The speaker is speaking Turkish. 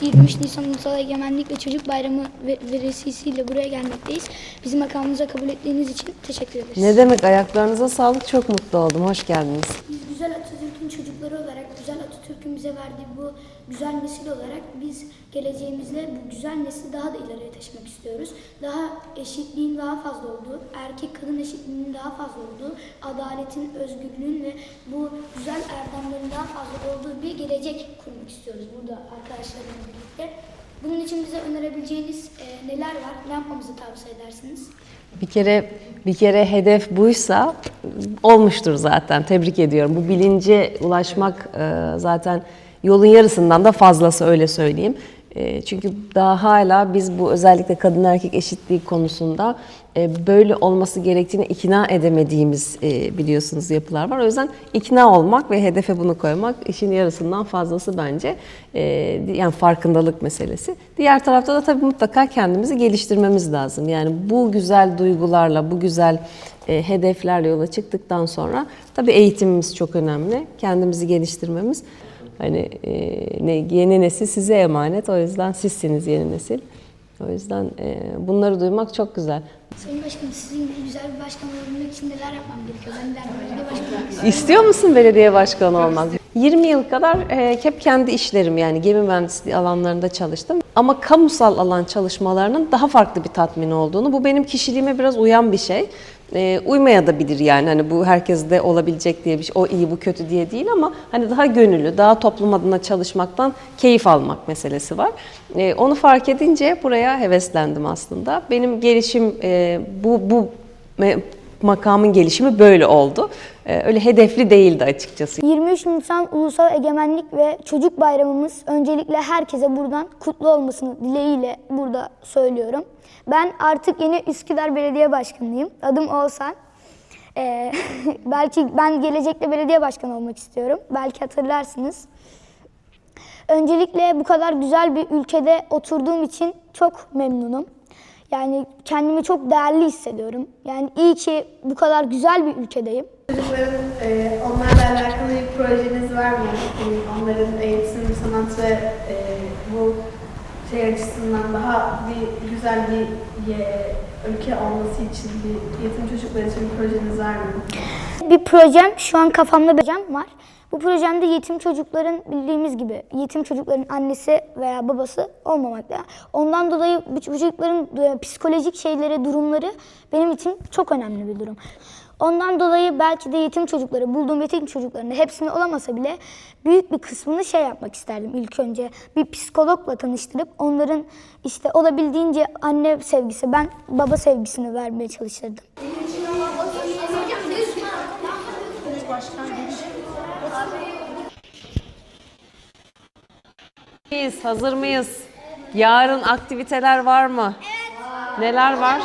23 Nisan Ulusal Egemenlik ve Çocuk Bayramı ve, ve vesilesiyle buraya gelmekteyiz. Bizim makamımıza kabul ettiğiniz için teşekkür ederiz. Ne demek ayaklarınıza sağlık çok mutlu oldum. Hoş geldiniz. Biz güzel Atatürk'ün çocukları olarak, güzel Atatürk'ün bize verdiği bu güzel nesil olarak biz geleceğimizde bu güzel nesli daha da ileriye taşımak istiyoruz. Daha eşitliğin daha fazla olduğu, erkek kadın eşitliğinin daha fazla olduğu, adaletin, özgürlüğün ve bu güzel erdemlerin daha fazla olduğu bir gelecek kurmak istiyoruz burada arkadaşlarımla birlikte. Bunun için bize önerebileceğiniz e, neler var? Ne yapmamızı tavsiye edersiniz? Bir kere bir kere hedef buysa olmuştur zaten. Tebrik ediyorum. Bu bilince ulaşmak e, zaten yolun yarısından da fazlası öyle söyleyeyim. E, Çünkü daha hala biz bu özellikle kadın erkek eşitliği konusunda e, böyle olması gerektiğini ikna edemediğimiz e, biliyorsunuz yapılar var. O yüzden ikna olmak ve hedefe bunu koymak işin yarısından fazlası bence. E, Yani farkındalık meselesi. Diğer tarafta da tabii mutlaka kendimizi geliştirmemiz lazım. Yani bu güzel duygularla, bu güzel hedeflerle yola çıktıktan sonra tabii eğitimimiz çok önemli. Kendimizi geliştirmemiz. Hani e, yeni nesil size emanet. O yüzden sizsiniz yeni nesil. O yüzden e, bunları duymak çok güzel. Sayın Başkanım sizin gibi güzel bir başkan olabilmek için neler yapmam gerekiyor? Ben belediye başkanı istiyorum. İstiyor musun belediye başkanı olmak? 20 yıl kadar e, hep kendi işlerim yani gemi mühendisliği alanlarında çalıştım. Ama kamusal alan çalışmalarının daha farklı bir tatmin olduğunu, bu benim kişiliğime biraz uyan bir şey. E, uymaya da bilir yani hani bu herkeste olabilecek diye bir şey, o iyi bu kötü diye değil ama hani daha gönüllü, daha toplum adına çalışmaktan keyif almak meselesi var. E, onu fark edince buraya heveslendim aslında. Benim gelişim e, bu bu makamın gelişimi böyle oldu. Ee, Öyle hedefli değildi açıkçası. 23 Nisan Ulusal Egemenlik ve Çocuk Bayramımız öncelikle herkese buradan kutlu olmasını dileğiyle burada söylüyorum. Ben artık yeni Üsküdar Belediye Başkanıyım. Adım Oğuzhan. Ee, belki ben gelecekte belediye başkanı olmak istiyorum. Belki hatırlarsınız. Öncelikle bu kadar güzel bir ülkede oturduğum için çok memnunum. Yani kendimi çok değerli hissediyorum. Yani iyi ki bu kadar güzel bir ülkedeyim. Çocukların e, onlarla alakalı bir projeniz var mı? Yani onların eğitim, sanat ve e, bu şey açısından daha bir güzel bir e, ülke olması için bir yetim çocuklar için bir projeniz var mı? Bir projem, şu an kafamda bir projem var. Bu projemde yetim çocukların bildiğimiz gibi yetim çocukların annesi veya babası olmamakta. Ondan dolayı bu çocukların e, psikolojik şeyleri, durumları benim için çok önemli bir durum. Ondan dolayı belki de yetim çocukları, bulduğum yetim çocuklarında hepsini olamasa bile büyük bir kısmını şey yapmak isterdim ilk önce. Bir psikologla tanıştırıp onların işte olabildiğince anne sevgisi, ben baba sevgisini vermeye çalışırdım. Biz hazır mıyız? Yarın aktiviteler var mı? Evet. Neler var?